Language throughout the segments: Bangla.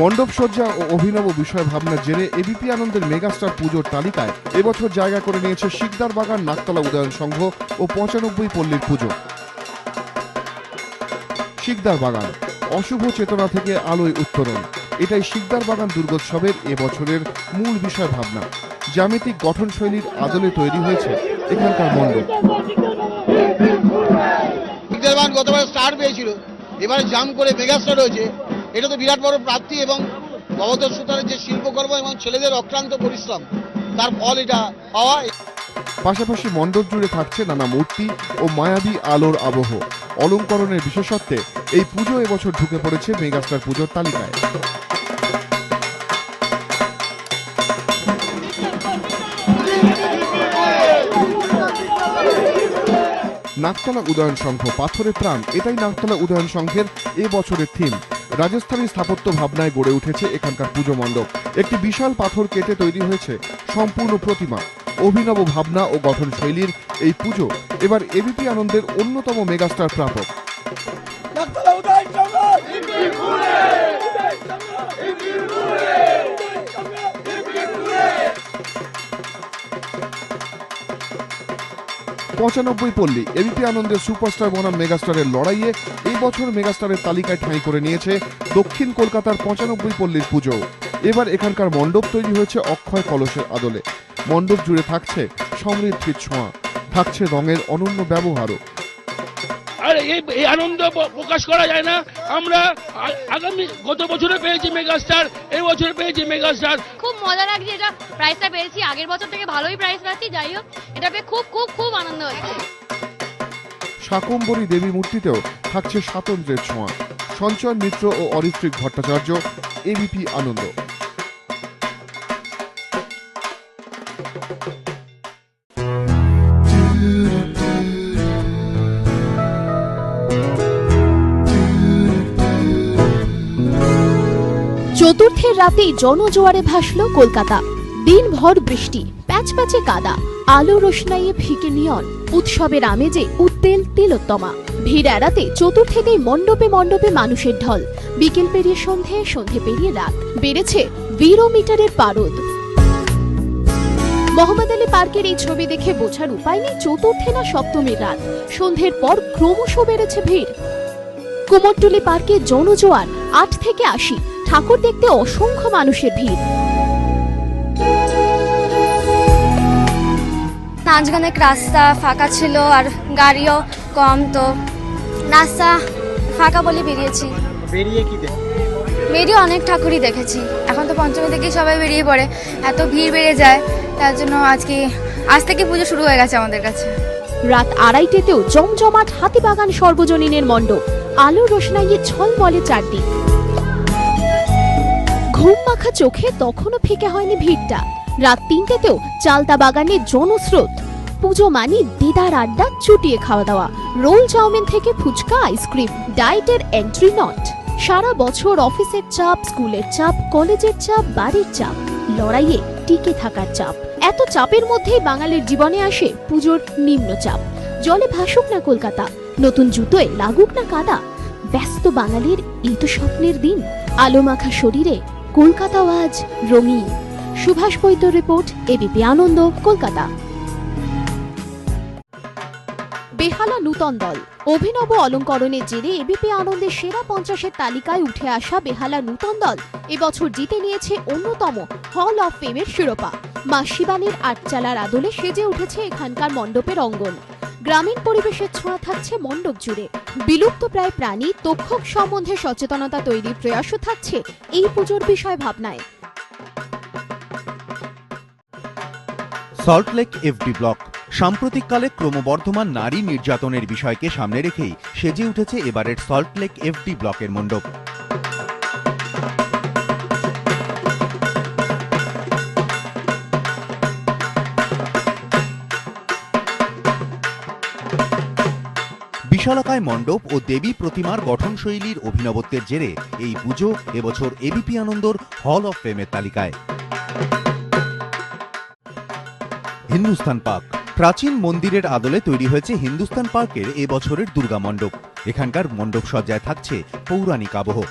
মণ্ডপ সজ্জা ও অভিনব বিষয় ভাবনার জেনে এবিপি আনন্দের মেগাস্টার পুজোর তালিকায় এবছর জায়গা করে নিয়েছে শিকদার বাগান, নাকতলা উদয়ন সংঘ ও পঁচানব্বই পল্লীর পুজো। শিকদার বাগান, অশুভ চেতনা থেকে আলোয় উত্তরণ এটাই শিকদার বাগান দুর্গোৎসবের এবছরের মূল বিষয় ভাবনা। জ্যামিতিক গঠনশৈলীর আদলে তৈরি হয়েছে এখানকার মণ্ডপ। বিদ্যাবান গতবার স্টার পেয়েছিল। এবারে জাম করে মেগাস্টার হয়েছে এটা তো বিরাট বড় প্রাপ্তি এবং ভবতর সুতারের যে শিল্পকর্ম এবং ছেলেদের অক্লান্ত পরিশ্রম, তার ফল এটা পাওয়া। পাশাপাশি মণ্ডপ জুড়ে থাকছে নানা মূর্তি ও মায়াবী আলোর আবহ। অলঙ্করণের বিশেষত্বে এই পুজো এবছর ঢুকে পড়েছে মেগাস্টার পুজোর তালিকায়। নাকতলা উদয়ন সংঘ, পাথরের প্রাণ এটাই নাকতলা উদয়ন সংঘের এ বছরের থিম রাজস্থানী স্থাপত্য ভাবনায় গড়ে উঠেছে এখানকার পুজো মণ্ডপ। একটি বিশাল পাথর কেটে তৈরি হয়েছে সম্পূর্ণ প্রতিমা। অভিনব ভাবনা ও গঠন শৈলীর এই পুজো এবার এবিপি আনন্দের অন্যতম মেগাস্টার প্রাপক। পঁচানব্বই পল্লী এবিপি আনন্দের সুপারস্টার বনাম মেগাস্টারের লড়াইয়ে এই বছর মেগাস্টারের তালিকায় ঠাঁই করে নিয়েছে দক্ষিণ কলকাতার পঁচানব্বই পল্লীর পুজো। এবার এখানকার মণ্ডপ তৈরি হয়েছে অক্ষয় কলসের আদলে। মণ্ডপ জুড়ে থাকছে সমৃদ্ধির ছোঁয়া, থাকছে রঙের অনন্য ব্যবহারও। আর এই আনন্দ প্রকাশ করা যায় না। আমরা আগামী গত বছরে পেয়েছি মেগাস্টার এই বছর পেয়েছি মেগাস্টার। খুব মজা লাগছে এটা প্রাইসটা পেয়েছি। আগের বছর থেকে ভালোই প্রাইস পাচ্ছি যাই হোক এটা পেয়ে খুব খুব খুব আনন্দ হচ্ছে। শাকম্বরী দেবী মূর্তিতেও থাকছে স্বাতন্ত্র্যের ছোঁয়া। সঞ্চয় মিত্র ও অরিত্রিক ভট্টাচার্য এবিপি আনন্দ। চতুর্থের রাতেই জনজোয়ারে ভাসল কলকাতা। দিনভর বৃষ্টি প্যাচ প্যাচে কাদা, আলো রোশনাইয়ে ফিকে নিয়ন, উৎসবের আমেজে উত্তেল তিলোত্তমা। ভিড় এড়াতে চতুর্থেতেই মণ্ডপে মণ্ডপে মানুষের ঢল। বিকেল পেরিয়ে সন্ধে সন্ধে পেরিয়ে রাত। বেড়েছে বিরো মিটারের পারদ। মোহাম্মদ আলী পার্কের এই ছবি দেখে বোঝার উপায় নেই চতুর্থে না সপ্তমীর রাত। সন্ধ্যের পর ক্রমশ বেড়েছে ভিড়। কুমোরটুলি পার্কে জনজোয়ার আট থেকে আশি ঠাকুর দেখতে অসংখ্য মানুষের ভিড়। নাচ গানের রাস্তা ফাঁকা ছিল আর গাড়িও কম তো। রাস্তা ফাঁকা বলে বেরিয়েছি। বেরিয়ে কি বেরিয়ে অনেক ঠাকুরই দেখেছি। এখন তো পঞ্চমী থেকেই সবাই বেরিয়ে পড়ে। এত ভিড় বেড়ে যায় তার জন্য আজকে আজ থেকে পুজো শুরু হয়ে গেছে আমাদের কাছে। রাত আড়াইটেতেও জমজমাট হাতিবাগান সর্বজনীনের মণ্ডপ। আলো রোশনাইয়ে ছলমলে চারদিক। ঘুম মাখা চোখে তখনও ফিকে হয়নি ভিড়টা। রাত তিনটেতেও চালতা বাগানে জনস্রোত। পুজো মানি দিদার আড্ডা, চুটিয়ে খাওয়া দাওয়া। রোল চাউমিন থেকে ফুচকা, আইসক্রিম, ডায়েটের এন্ট্রি নট সারা বছর অফিসের চাপ, স্কুলের চাপ, কলেজের চাপ, বাড়ির চাপ, লড়াইয়ে টিকে থাকার চাপ। এত চাপের মধ্যেই বাঙালির জীবনে আসে পুজোর নিম্ন চাপ। জলে ভাসুক না কলকাতা, নতুন জুতোয় লাগুক না কাদা। ব্যস্ত বাঙালির এই তো স্বপ্নের দিন। আলো মাখা শরীরে কলকাতা আজ রঙিন। Subhash Baidya report ABP Ananda, Kolkata. বেহালা নূতন দল। অভিনব অলঙ্করণের জেরে এবিপি আনন্দের সেরা পঞ্চাশের তালিকায় উঠে আসা বেহালা নূতন দল। এবছর জিতে নিয়েছে অন্যতম হল অফ ফেমের শিরোপা। মা শিবানীর আটচালার আদলে সেজে উঠেছে এখানকার মণ্ডপের অঙ্গন। গ্রামীণ পরিবেশের ছোঁয়া থাকছে মণ্ডপ জুড়ে। বিলুপ্ত প্রায় প্রাণী তক্ষক সম্বন্ধে সচেতনতা তৈরির প্রয়াসও থাকছে এই পুজোর বিষয় ভাবনায় সল্টলেক এফডি ব্লক সাম্প্রতিককালে ক্রমবর্ধমান নারী নির্যাতনের বিষয়কে সামনে রেখেই সেজে উঠেছে এবারের সল্টলেক এফডি ব্লকের মণ্ডপ। বিশালাকায় মণ্ডপ ও দেবী প্রতিমার গঠনশৈলীর অভিনবত্বের জেরে এই পুজো এবছর এবিপি আনন্দর হল অফ ফেমের তালিকায়। হিন্দুস্তান পার্ক। প্রাচীন মন্দিরের আদলে তৈরি হয়েছে হিন্দুস্তান পার্কের এবছরের বছরের দুর্গা মণ্ডপ। এখানকার মণ্ডপ সজ্জায় থাকছে পৌরাণিক আবহ।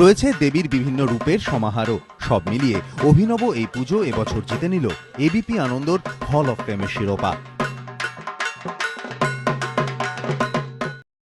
রয়েছে দেবীর বিভিন্ন রূপের সমাহারও। সব মিলিয়ে অভিনব এই পুজো এবছর জিতে নিল এবিপি আনন্দর হল অফ ফেমের শিরোপা।